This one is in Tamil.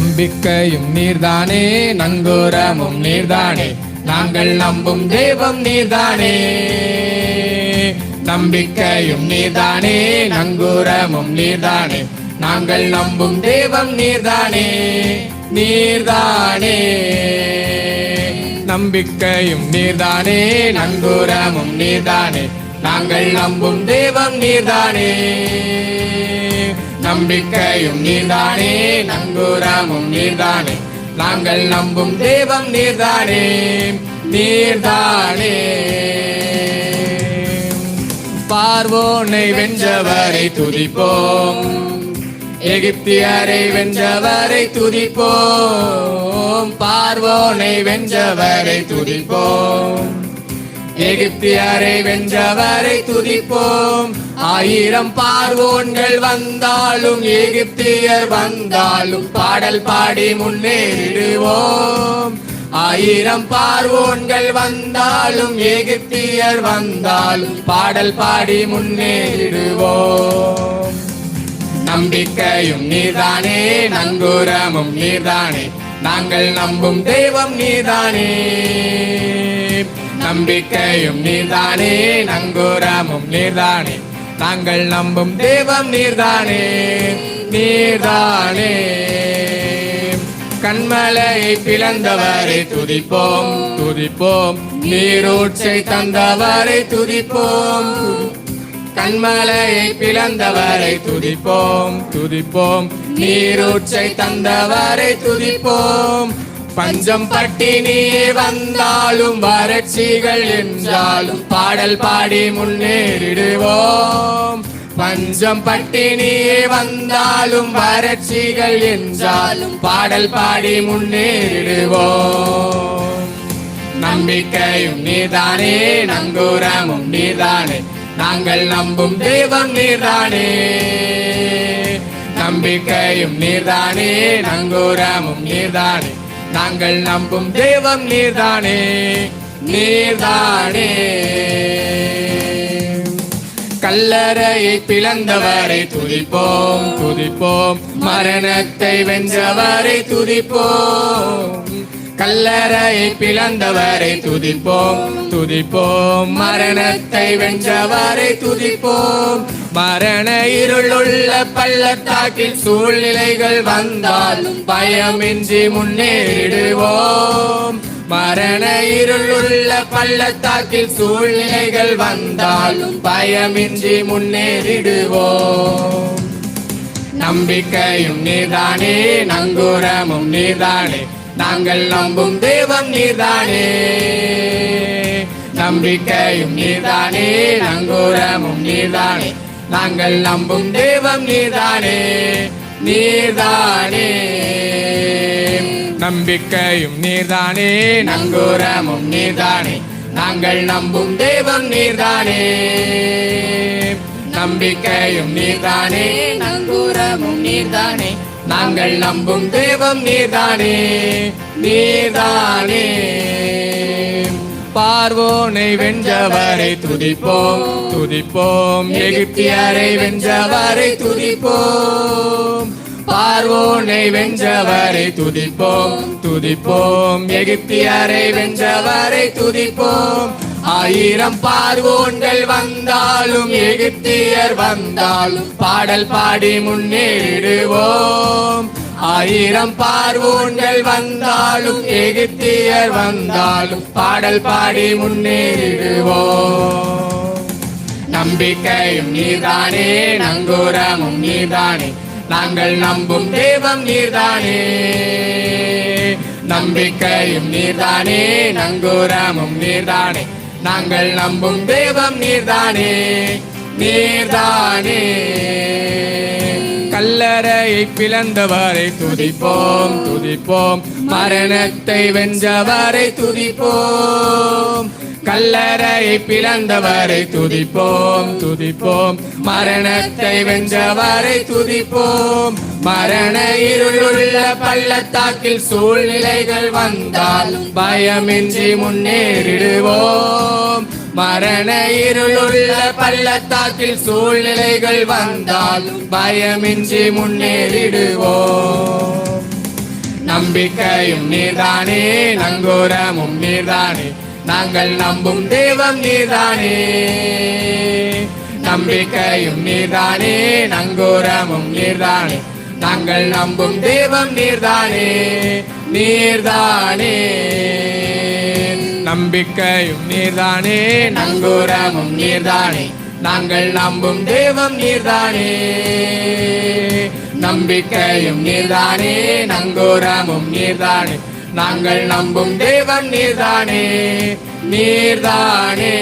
நம்பிக்கையும் நீர்தானே நங்கூரமும் நீர்தானே. நாங்கள் நம்பும் தெய்வம் நீர்தானே. நம்பிக்கையும் நீர்தானே நங்கூரமும் நீர்தானே. நாங்கள் நம்பும் தெய்வம் நீர்தானே. நீர்தானே. நம்பிக்கையும் நீர்தானே நங்கூரமும் நீர்தானே. நாங்கள் நம்பும் தெய்வம் நீர்தானே. நம்பிக்கையும் நீர்தானே நங்கூரமும் நீர்தானே. நாங்கள் நம்பும் தெய்வம் நீர்தானே நீர்தானே. பார்வோனை வென்றவரை துதிப்போம். எகிப்தியரை வென்றவரை துதிப்போம். பார்வோனை வென்றவரை துதிப்போம். எகிப்தியரை வென்றவரை துதிப்போம். ஆயிரம் பார்வோன்கள் வந்தாலும் எகிப்தியர் வந்தாலும் பாடல் பாடி முன்னேறிடுவோம். ஆயிரம் பார்வோன்கள் வந்தாலும் எகிப்தியர் வந்தாலும் பாடல் பாடி முன்னேறிடுவோம். நம்பிக்கையும் நீதானே நங்கூரமும் நீதானே நாங்கள் நம்பும் தெய்வம் நீதானே நம்பிக்கையும் நீர்தானே நங்கூரமும் நீர்தானே. நாங்கள் நம்பும் தெய்வம் நீர்தானே நீர்தானே. கண்மலையை பிளந்தவரை துதிப்போம் துதிப்போம். நீரூற்றை தந்தவரை துதிப்போம். கண்மலையை பிளந்தவரை துதிப்போம் துதிப்போம். நீரூற்றை தந்தவரை துதிப்போம். பஞ்சம் பட்டினியே வந்தாலும் வறட்சிகள் என்றாலும் பாடல் பாடி முன்னேறிடுவோம். பஞ்சம் பட்டினியே வந்தாலும் வறட்சிகள் என்றாலும் பாடல் பாடி முன்னேறிடுவோம். நம்பிக்கையும் நீதானே நங்கூரமும் நீதானே நாங்கள் நம்பும் தெய்வம் நீதானே. நம்பிக்கையும் நீர்தானே நங்கூரமும் நீர்தானே நாங்கள் நம்பும் தெய்வம் நீர்தானே. நீர்தானே. கல்லறையை பிளந்தவரை துதிப்போம் துதிப்போம். மரணத்தை வென்றவரை துதிப்போம். கல்லறையை பிளந்தவரை துதிப்போம் துதிப்போம். மரணத்தை வென்றவரை துதிப்போம். மரண இருளுள்ள பள்ளத்தாக்கில் சூழ்நிலைகள் வந்தாலும் பயமின்றி முன்னேறிடுவோம். மரண இருளுள்ள பள்ளத்தாக்கில் சூழ்நிலைகள் வந்தாலும் பயமின்றி முன்னேறிடுவோம். நம்பிக்கையும் நீதானே நங்கூரமும் நீதானே. நாங்கள் நம்பும் தெய்வம் நீதானே நம்பிக்கையும் நீதானே நங்கூரமும் நீதானே நாங்கள் நம்பும் தெய்வம் நீதானே நீதானே நம்பிக்கையும் நீதானே நங்கூரமும் நீதானே நாங்கள் நம்பும் தெய்வம் நீர்தானே. நம்பிக்கையும் நீர்தானே நங்கூரமும் நீர்தானே. நாங்கள் நம்பும் தெய்வம் நீதானே நீதானே பார்வோனை வென்றவரை துதிப்போம் துதிப்போம். எகிப்தியரை வென்றவரை துதிப்போம். பார்வோனை வென்றவரை துதிப்போம் துதிப்போம். எகிப்தியரை வென்றவரை துதிப்போம். ஆயிரம் பார்வோன்கள் வந்தாலும் எகிப்தியர் வந்தாலும் பாடல் பாடி முன்னேறுவோம் ஆயிரம் பார்வோன்கள் வந்தாலும் எகிப்தியர் வந்தாலும் பாடல் பாடி முன்னேறுவோம் நம்பிக்கையும் நீதானே நங்கூரமும் நீதானே நாங்கள் நம்பும் தெய்வம் நீர்தானே. நம்பிக்கையும் நீர்தானே நங்கூரமும் நீர்தானே நாங்கள் நம்பும் தெய்வம் நீர்தானே நீர்தானே. கல்லறையை பிளந்தவரை துதிப்போம் துதிப்போம். மரணத்தை வென்றவரை துதிப்போம். கல்லறையை பிளந்தவரை துதிப்போம் துதிப்போம். மரணத்தை வென்றவரை துதிப்போம். மரண இருளுள்ள பள்ளத்தாக்கில் சூழ்நிலைகள் வந்தால் பயமின்றி முன்னேறிடுவோம். மரண இருளுள்ள பள்ளத்தாக்கில் சூழ்நிலைகள் வந்தால் பயமின்றி முன்னேறிடுவோம். நம்பிக்கையும் நீர்தானே நங்கூரமும் நீர்தானே. நாங்கள் நம்பும் தெய்வம் நீதானே. நம்பிக்கையும் நீர்தானே நங்கூரமும் நீர்தானே. நாங்கள் நம்பும் தெய்வம் நீர்தானே நீர்தானே. நம்பிக்கையும் நீர்தானே நங்கூரமும் நீர்தானே. நாங்கள் நம்பும் தெய்வம் நீர்தானே. நம்பிக்கையும் நீர்தானே நங்கூரமும் நீர்தானே. நாங்கள் நம்பும் தேவன் நீர்தானே நீர்தானே.